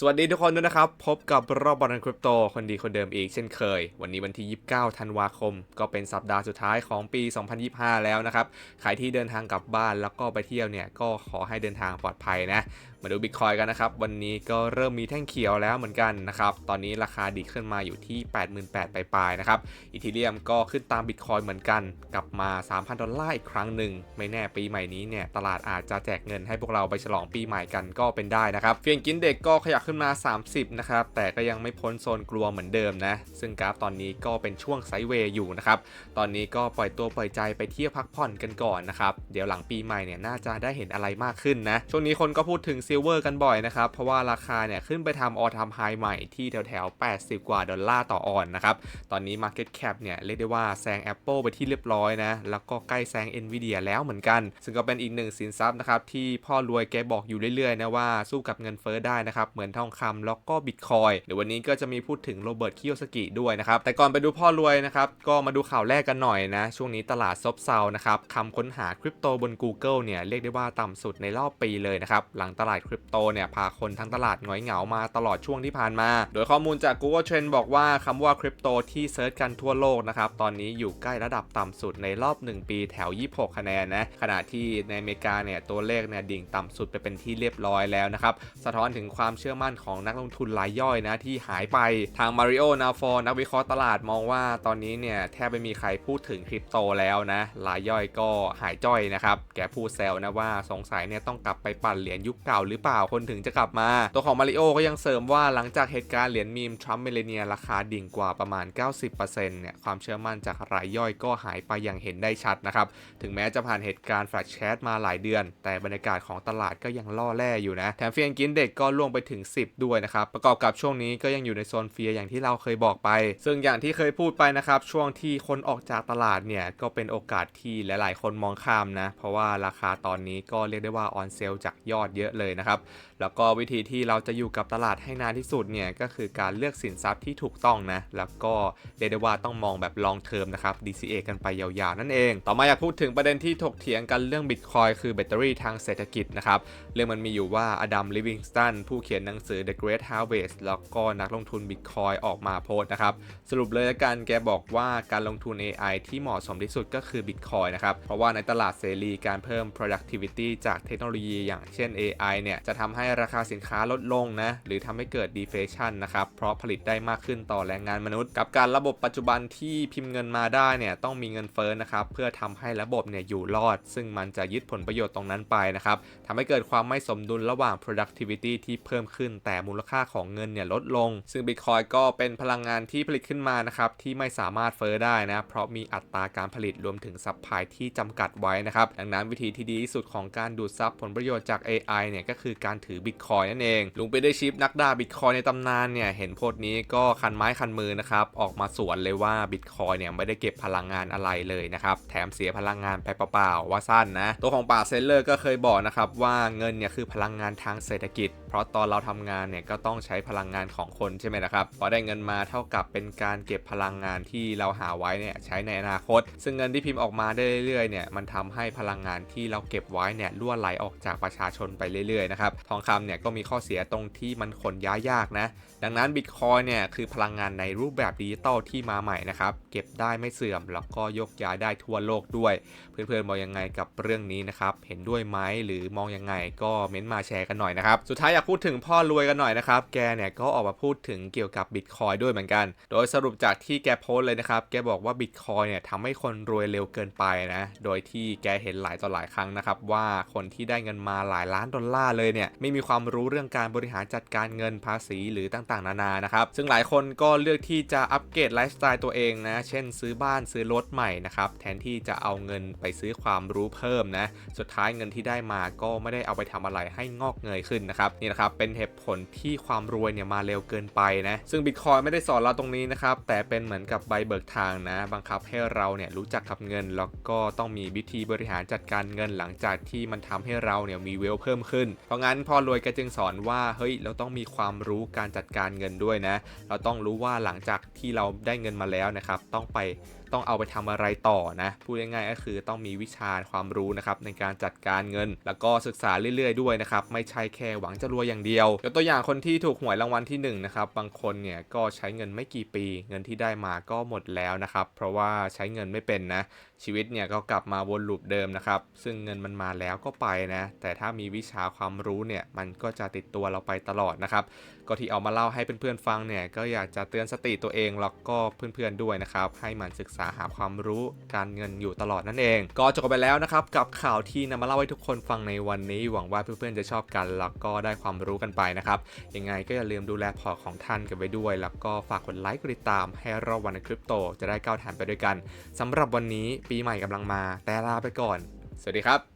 สวัสดีทุกคนด้วยนะครับ พบกับรอบบอลคริปโต คนดีคนเดิมอีกเช่นเคย วันนี้วันที่ 29 ธันวาคม ก็เป็นสัปดาห์สุดท้ายของปี 2025 แล้วนะครับ ใครที่เดินทางกลับบ้านแล้วก็ไปเที่ยวเนี่ย ก็ขอให้เดินทางปลอดภัยนะ มาดูบิตคอยกันนะครับ วันนี้ก็เริ่มมีแท่งเขียวแล้วเหมือนกันนะครับ ตอนนี้ราคาดีขึ้นมาอยู่ที่ 88,000ปลายๆนะครับอีทีเรียมก็ขึ้นตามบิตคอยเหมือนกัน กลับมา 3,000 ดอลลาร์อีกครั้งหนึ่งไม่แน่ปีใหม่นี้เนี่ยตลาดอาจจะแจกเงินให้พวกเราไปฉลองปีใหม่กันก็เป็นได้นะครับเฟียงกินเด็กก็ขยับขึ้นมา 30 นะครับ แต่ก็ยังไม่พ้นโซนกลัวเหมือนเดิมนะ ซึ่งกราฟตอนนี้ก็เป็นช่วงไซด์เวย์อยู่นะครับ ตอนนี้ก็ปล่อยตัวปล่อยใจไปเที่ยวพักผ่อนกันก่อนนะครับ เดี๋ยวหลังปีใหม่เนี่ยน่าจะได้เห็นอะไรมากขึ้นนะ ช่วงนี้คนก็พูดถึงซิลเวอร์กันบ่อยนะครับ เพราะว่าราคาเนี่ยขึ้นไปทำออทามไฮใหม่ที่แถวแถว80 กว่าดอลลาร์ต่อออนนะครับ ตอนนี้ Market Cap เนี่ยเรียกได้ว่าแซง Apple ไปที่เรียบร้อยนะ แล้วก็ใกล้แซง Nvidia แล้วเหมือนกัน ซึ่งก็เป็นอีกหนึ่งสินทรัพย์นะครับที่พ่อรวยแกบอกอยู่เรื่อยๆนะว่าสู้กับเงินเฟ้อได้นะครับเหมือนทองคำแล้วก็บิตคอยเดี๋ยววันนี้ก็จะมีพูดถึงโรเบิร์ตคิโยสกิด้วยนะครับ แต่ก่อนไปดูพ่อรวยนะครับ ก็มาดูข่าวแรกกันหน่อยนะ ช่วงนี้ตลาดซบเซานะครับคำค้นหาคริปโตบน Google เนี่ยเรียกได้ว่าต่ำสุดในรอบปีเลยนะครับ หลังตลาดคริปโตเนี่ยพาคนทั้งตลาดหงอยเหงามาตลอดช่วงที่ผ่านมา โดยข้อมูลจาก Google Trend บอกว่าคำว่าคริปโตที่เซิร์ชกันทั่วโลกนะครับ ตอนนี้อยู่ใกล้ระดับต่ำสุดในรอบ 1 ปีแถว 26 คะแนนนะ ขณะที่ในอเมริกาเนี่ยตัวเลขเนี่ยดิ่งต่ำสุดไปเป็นที่เรียบร้อยแล้วนะครับ สะท้อนถึงความเชื่อมั่นของนักลงทุนรายย่อยนะที่หายไปทางมาริโอนาฟอร์นักวิเคราะห์ตลาดมองว่าตอนนี้เนี่ยแทบไม่มีใครพูดถึงคริปโตแล้วนะรายย่อยก็หายจ้อยนะครับ แกพูดแซวนะว่าสงสัยเนี่ยต้องกลับไปปั่นเหรียญยุคเก่าหรือเปล่าคนถึงจะกลับมา ตัวของมาริโอก็ยังเสริมว่าหลังจากเหตุการณ์เหรียญมีมทรัมป์เมเลเนียราคาดิ่งกว่าประมาณ 90%เนี่ยความเชื่อมั่นจากรายย่อยก็หายไปอย่างเห็นได้ชัดนะครับถึงแม้จะผ่านเหตุการณ์แฟลชแชทมาหลายเดือน แต่บรรยากาศของตลาดก็ยังล่อแร่อยู่นะแถมเฟียงกินเด็กก็ล่วงไปถึง10 ด้วยนะครับ ประกอบกับช่วงนี้ก็ยังอยู่ในโซนเฟียอย่างที่เราเคยบอกไป ซึ่งอย่างที่เคยพูดไปนะครับ ช่วงที่คนออกจากตลาดเนี่ยก็เป็นโอกาสที่หลาย ๆ คนมองข้ามนะ เพราะว่าราคาตอนนี้ก็เรียกได้ว่าออนเซลจากยอดเยอะเลยนะครับ แล้วก็วิธีที่เราจะอยู่กับตลาดให้นานที่สุดเนี่ยก็คือการเลือกสินทรัพย์ที่ถูกต้องนะ แล้วก็เรียกได้ว่าต้องมองแบบ long term นะครับ DCA กันไปยาวๆ นั่นเอง ต่อมาอยากพูดถึงประเด็นที่ถกเถียงกันเรื่อง Bitcoin คือแบตเตอรี่ทางเศรษฐกิจนะครับ เรื่องมันมีอยู่ว่าอดัม ลิวิงสตันผู้เขียนหนังสือ The Great Harvest แล้วก็นักลงทุน Bitcoin ออกมาโพสต์นะครับ สรุปเลยละกันแกบอกว่าการลงทุน AI ที่เหมาะสมที่สุดก็คือ Bitcoin นะครับ เพราะว่าในตลาดเสรีการเพิ่ม productivity จากเทคโนโลยีอย่างเช่น AI เนี่ย จะทำให้ราคาสินค้าลดลงนะ หรือทำให้เกิด deflation นะครับ เพราะผลิตได้มากขึ้นต่อแรงงานมนุษย์ กับการระบบปัจจุบันที่พิมพ์เงินมาได้เนี่ยต้องมีเงินเฟ้อนะครับเพื่อทำให้ระบบเนี่ยอยู่รอด ซึ่งมันจะยึดผลประโยชน์ตรงนั้นไปนะครับทำให้เกิดความไม่สมดุลระหว่าง productivity ที่เพิ่มขึ้นแต่มูลค่าของเงินเนี่ยลดลง ซึ่ง Bitcoin ก็เป็นพลังงานที่ผลิตขึ้นมานะครับที่ไม่สามารถเฟ้อได้นะ เพราะมีอัตราการผลิตรวมถึงซัพพลายที่จำกัดไว้นะครับ ดังนั้นวิธีที่ดีที่สุดของการดูดซับผลประโยชน์จาก AI เนี่ยก็คือการถือ Bitcoin นั่นเอง ลุงไปได้ชิปนักด่า Bitcoin ในตำนานเนี่ยเห็นโพสต์นี้ก็คันไม้คันมือนะครับออกมาสวนเลยว่า Bitcoin เนี่ยไม่ได้เก็บพลังงานอะไรเลยนะครับแถมเสียพลังงานไปเปล่าๆว่าสั้นนะตัวของป่าเซนเลอร์ก็เคยบอกนะครับว่าเงินเนี่ยคือพลังงานทางเศรษฐกิจ ราะตอนเราทำงานเนี่ยก็ต้องใช้พลังงานของคนใช่ไหมนะครับพอได้เงินมาเท่ากับเป็นการเก็บพลังงานที่เราหาไว้เนี่ยใช้ในอนาคต ซึ่งเงินที่พิมพ์ออกมาได้เรื่อยๆเนี่ยมันทำให้พลังงานที่เราเก็บไว้เนี่ยล่วไหลออกจากประชาชนไปเรื่อยๆนะครับทองคำเนี่ยก็มีข้อเสียตรงที่มันขนย้ายยากนะดังนั้น Bitcoin เนี่ยคือพลังงานในรูปแบบดิจิตอลที่มาใหม่นะครับเก็บได้ไม่เสื่อม แล้วก็ยกย้ายได้ทั่วโลกด้วย เพื่อนๆมองยังไงกับเรื่องนี้นะครับเห็นด้วยไหมหรือมองยังไงก็เม้นมาแชร์กันหน่อยนะครับสุดท้ายอยากพูดถึงพ่อรวยกันหน่อยนะครับ แกเนี่ยก็ออกมาพูดถึงเกี่ยวกับบิตคอยด้วยเหมือนกัน โดยสรุปจากที่แกโพสเลยนะครับ แกบอกว่าบิตคอยเนี่ยทำให้คนรวยเร็วเกินไปนะ โดยที่แกเห็นหลายต่อหลายครั้งนะครับ ว่าคนที่ได้เงินมาหลายล้านดอลลาร์เลยเนี่ยไม่มีความรู้เรื่องการบริหารจัดการเงินภาษีหรือต่างๆ นานานะครับ ซึ่งหลายคนก็เลือกที่จะอัปเกรดไลฟ์สไตล์ตัวเองนะ เช่น ซื้อบ้านซื้อรถใหม่นะครับแทนที่จะเอาเงินไปซื้อความรู้เพิ่มนะ สุดท้ายเงินที่ได้มาก็ไม่ได้เอาไปทำอะไรให้งอกเงยขึ้นนะครับนี่นะครับเป็นเหตุผลที่ความรวยเนี่ยมาเร็วเกินไปนะซึ่ง Bitcoin ไม่ได้สอนเราตรงนี้นะครับแต่เป็นเหมือนกับใบเบิกทางนะบังคับให้เราเนี่ยรู้จักกับเงิน แล้วก็ต้องมีวิธีบริหารจัดการเงินหลังจากที่มันทำให้เราเนี่ยมีเวลเพิ่มขึ้น เพราะงั้นพอรวยก็จึงสอนว่าเฮ้ยเราต้องมีความรู้การจัดการเงินด้วยนะ เราต้องรู้ว่าหลังจากที่เราได้เงินมาแล้วนะครับต้องไป ต้องเอาไปทำอะไรต่อนะพูดง่ายๆก็คือต้องมีวิชาความรู้นะครับในการจัดการเงิน แล้วก็ศึกษาเรื่อยๆด้วยนะครับไม่ใช่แค่หวังจะรวยอย่างเดียวยกตัวอย่างคนที่ถูกหวยรางวัลที่หนึ่งนะครับบางคนเนี่ยก็ใช้เงินไม่กี่ปี เงินที่ได้มาก็หมดแล้วนะครับเพราะว่าใช้เงินไม่เป็นนะ ชีวิตเนี่ยก็กลับมาวนลูปเดิมนะครับ ซึ่งเงินมันมาแล้วก็ไปนะ แต่ถ้ามีวิชาความรู้เนี่ยมันก็จะติดตัวเราไปตลอดนะครับ ก็ที่เอามาเล่าให้เพื่อนๆฟังเนี่ยก็อยากจะเตือนสติตัวเองแล้วก็เพื่อนๆด้วยนะครับ ให้มันศึกษาหาความรู้การเงินอยู่ตลอดนั่นเอง ก็จบไปแล้วนะครับกับข่าวที่นำมาเล่าให้ทุกคนฟังในวันนี้ หวังว่าเพื่อนๆจะชอบกันแล้วก็ได้ความรู้กันไปนะครับ ยังไงก็อย่าลืมดูแลพอของท่านกันไว้ด้วย แล้วก็ฝากกดไลค์กดติดตาม ให้เราวันในคริปโต จะได้ก้าวแถมไปด้วยกันสำหรับวันนี้ปีใหม่กำลังมา แต่ลาไปก่อน สวัสดีครับ